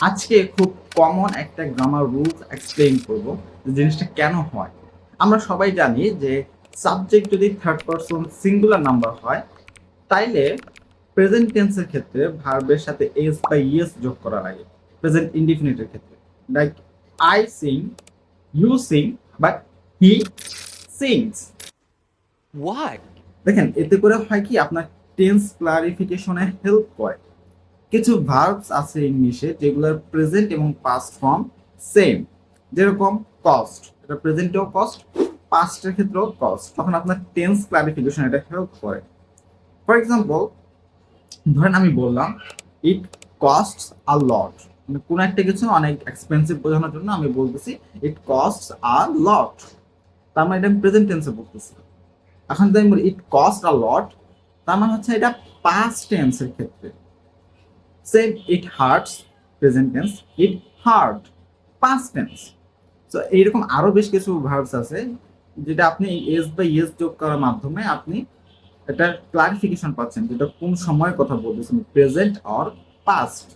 আজকে খুব কমন একটা গ্রামার রুলস এক্সপ্লেইন করব যে জিনিসটা কেন হয়। আমরা সবাই জানি যে সাবজেক্ট যদি থার্ড পারসন সিঙ্গুলার নাম্বার হয় তাইলে প্রেজেন্ট টেন্সের ক্ষেত্রে ভার্বের সাথে এস বা ইয়েস যোগ করা লাগে প্রেজেন্ট ইনডিফিনিটের ক্ষেত্রে। Like I sing you sing but he sings Why? দেখেন এতে করে হয় কি? আপনার টেন্স ক্লারিফিকেশনে হেল্প করে। কিছু ভার্বস আছে ইংলিশে যেগুলোর প্রেজেন্ট এবং পাস্ট ফর্ম সেম যেরকম কস্ট এটা প্রেজেন্টেও কস্ট পাস্টের ক্ষেত্রেও কস্ট তখন আপনার টেন্স ক্লারিফিকেশন এটা হেল্প করে। ফর এক্সাম্পল ধরেন আমি বললাম ইট কস্ট আ লট মানে কোনো একটা কিছু অনেক এক্সপেন্সিভ বোঝানোর জন্য আমি বলতেছি ইট কস্ট আ লট তার মানে এটা আমি প্রেজেন্ট টেন্সে বলতেছি। এখন যদি আমি বলি ইট কস্ট আ লট তার মানে হচ্ছে এটা পাস্ট টেন্সের ক্ষেত্রে। Same it hurts present tense it hurt past tense so এইরকম আরও বেশ কিছু ভার্বস আছে, যেটা আপনি এস বা ইয়েস যোগ করার মাধ্যমে আপনি এটা ক্লারিফিকেশন পাচ্ছেন যেটা কোন সময়ের কথা বলতেছেন প্রেজেন্ট অর পাস্ট